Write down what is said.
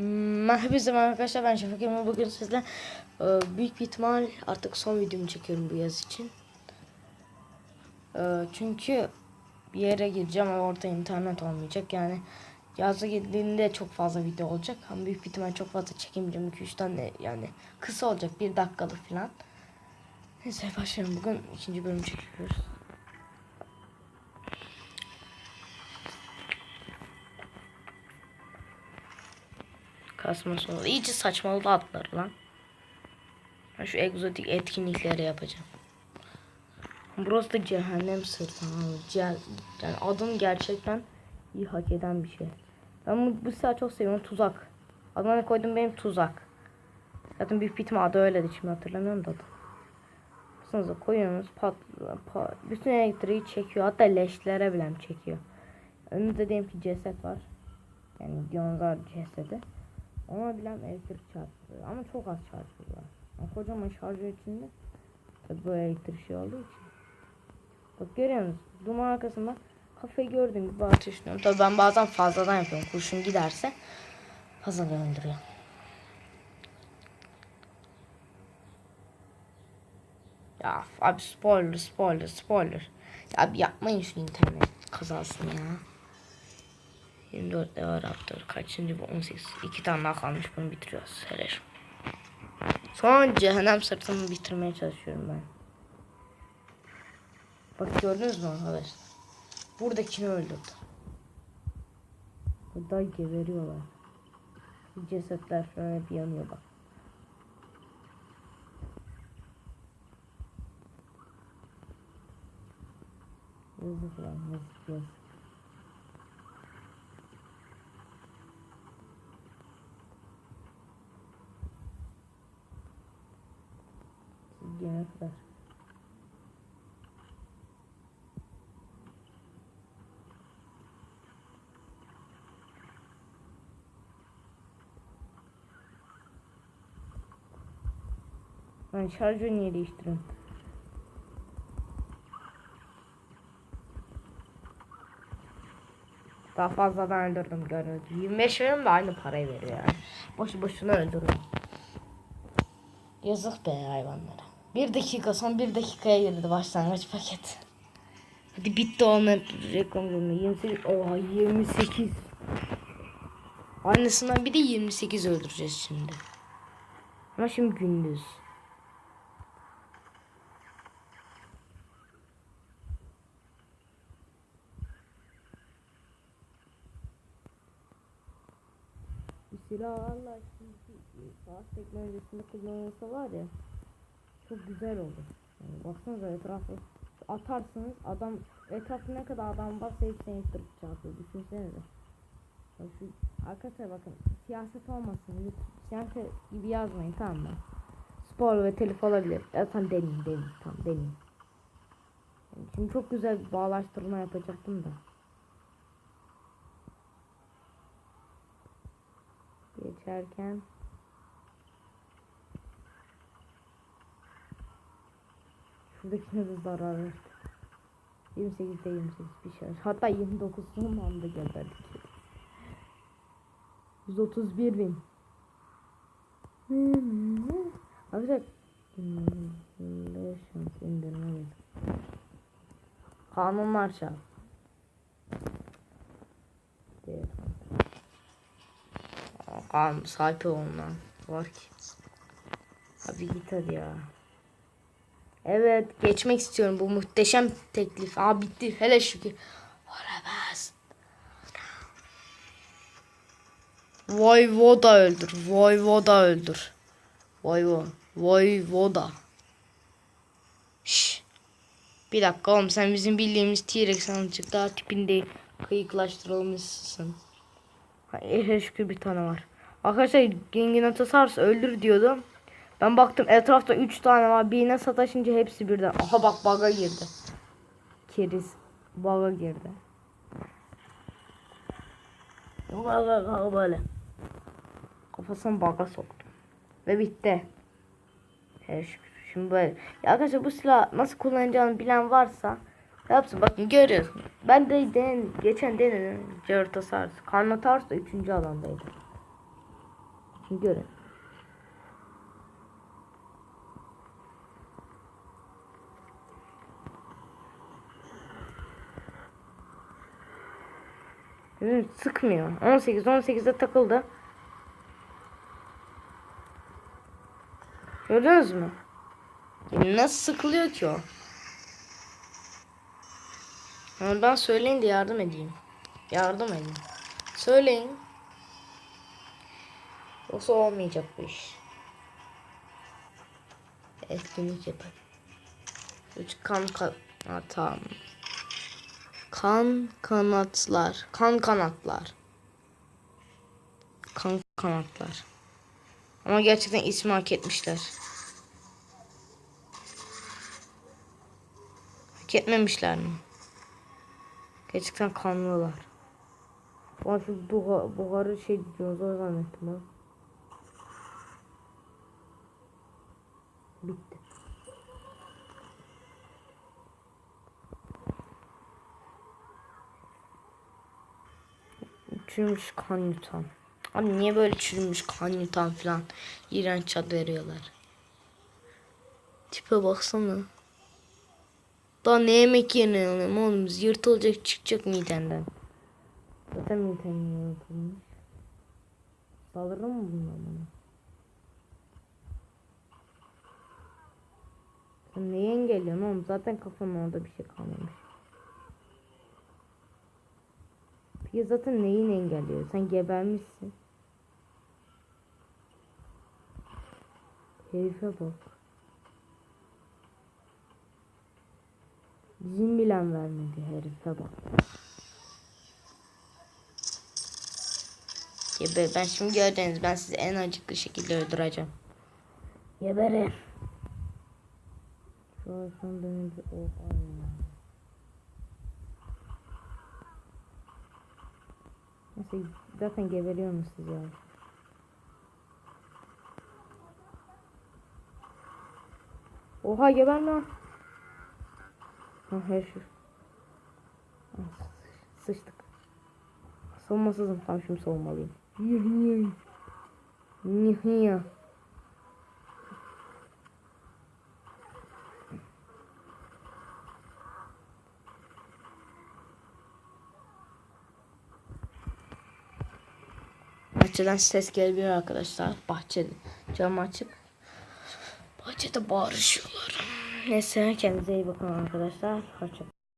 Merhaba arkadaşlar ben Şafak Emre bugün sizle e, büyük bir ihtimal artık son videomu çekiyorum bu yaz için. E, çünkü bir yere gideceğim ama orada internet olmayacak yani yazda gittiğinde çok fazla video olacak ama büyük bir ihtimal çok fazla çekemeyeceğim 2-3 tane yani kısa olacak bir dakikalık falan. Neyse başlayalım bugün ikinci bölüm çekiyoruz. Kasması oldu. İyice saçmaladı atlar lan. Ben şu egzotik etkinlikleri yapacağım. Burası da cehennem sırtı. yani adım gerçekten iyi hak eden bir şey. Ben bu, bu silahı çok seviyorum. Tuzak. Adına koydum benim tuzak. Zaten büyük ihtimal adı öyleydi. Şimdi hatırlamıyorum da. Baksanıza koyuyorsunuz. Pat, pat, bütün elektriği çekiyor. Hatta leşlere bile çekiyor. Önümüzde diyelim ki ceset var. Yani dinozor cesedi. Ona bilen elektrik çarpıyor. Ama çok az çarpıyor. Yani kocaman şarjör içinde. Tabii böyle elektrik şey olduğu için. Bak görüyor musunuz? Duman arkasında kafayı gördüğüm gibi ateşliyorum. Tabii ben bazen fazladan yapıyorum. Kurşun giderse fazla öldürüyor. Ya abi spoiler spoiler spoiler. Ya abi yapmayın şu internet kazasını ya. 24 defa raptor. Kaçıncı bu? 18. İki tane daha kalmış. Bunu bitiriyoruz. Hele şu. Son cehennem sırtını bitirmeye çalışıyorum ben. Bak gördünüz mü arkadaşlar? Buradakini öldürdü. Burada geberiyorlar. Cesetler falan hep yanıyor bak. Yazık lan yazık yazık. Gene kadar. Ben şarjı niye değiştiriyorum? Daha fazladan öldürdüm gördüğünüz gibi. 25 veriyorum da aynı parayı veriyor yani. Boşu boşuna öldürüyorum. Yazık be hayvanlara. Bir dakika son bir dakikaya girdi başlangıç paket. Hadi bitti onun reklam bölümü. 28, oha 28. Annesinden bir de 28 öldüreceğiz şimdi. Ama şimdi gündüz. Bir silahlarla şimdi savaş teknolojisinde kullanılsa var ya çok güzel olur. Yani baksanıza etrafı atarsınız adam etrafı ne kadar adam varsa hepsini ittirip çarpıyor. Düşünsenize. Bak şu, arkadaşlar bakın siyaset olmasın. lütfen Siyaset gibi yazmayın tamam mı? Spor ve telif olabilir. Ya sen deneyin deneyin tamam deneyin. Yani şimdi çok güzel bir bağlaştırma yapacaktım da. Geçerken Şuradakine de zarar verdi. 28'de 28 bir şey. Hatta 29 son anda gönderdik. 131 bin. Kanunlar çal. Değil. Kanun sahibi olunan var ki. Abi git hadi ya. Evet geçmek istiyorum bu muhteşem teklif. Aa bitti hele şükür. Olamaz. Voyvoda öldür. Voyvoda öldür. Voyvo. Voyvoda. Şş. Bir dakika oğlum sen bizim bildiğimiz T-Rex azıcık daha tipinde kıyıklaştırılmışsın. Hele şükür bir tane var. Arkadaşlar Genginotosaurus öldür diyordum. Ben baktım etrafta 3 tane var. Birine sataşınca hepsi birden. Aha bak baga girdi. Keriz baga girdi. Baga böyle. Kafasını baga soktu. Ve bitti. Her şükür. Şimdi böyle. Ya arkadaşlar bu silah nasıl kullanacağını bilen varsa yapsın. Bakın görüyorsun. Ben de den geçen denedim. Ceratosaurus. Carnotaurus da 3. alandaydı. Şimdi görün. Sıkmıyor. 18 18'de takıldı. Gördünüz mü? Nasıl sıkılıyor ki o? Oradan söyleyin de yardım edeyim. Yardım edin. Söyleyin. Yoksa olmayacak bu iş. Etkinlik yapalım. Üç kan kan ha, tamam. Kan kanatlar. Kan kanatlar. Kan kanatlar. Ama gerçekten ismi hak etmişler. Hak etmemişler mi? Gerçekten kanlılar. Ben şu buha, buharı şey dinozor zannettim ha. Bitti. Çürümüş kan yutan. Abi niye böyle çürümüş kan yutan falan iğrenç ad veriyorlar. Tipe baksana. Daha ne yemek yeniyorum oğlum yırtılacak çıkacak midenden. Zaten midem yırtılmış. Saldırır mı bundan bana? Sen neyi engelliyorsun oğlum? Zaten kafanın orada bir şey kalmamış. Peki zaten neyin engelliyor? Sen gebermişsin. Herife bak. Bizim bilen vermedi herife bak. Geber ben şimdi gördünüz ben sizi en acıklı şekilde öldüreceğim. Geberin. Şu an son dönünce ya. Neyse zaten geberiyorsunuz siz ya. Oha geberme. Ha her şey. Ah, Sıçtık. Savunmasızım. Tamam şimdi savunmalıyım. Yuhi. Yuhi. Bahçeden ses geliyor arkadaşlar. Bahçede cam açık. Bahçede bağırışıyorlar. Neyse kendinize iyi bakın arkadaşlar. Hoşçakalın.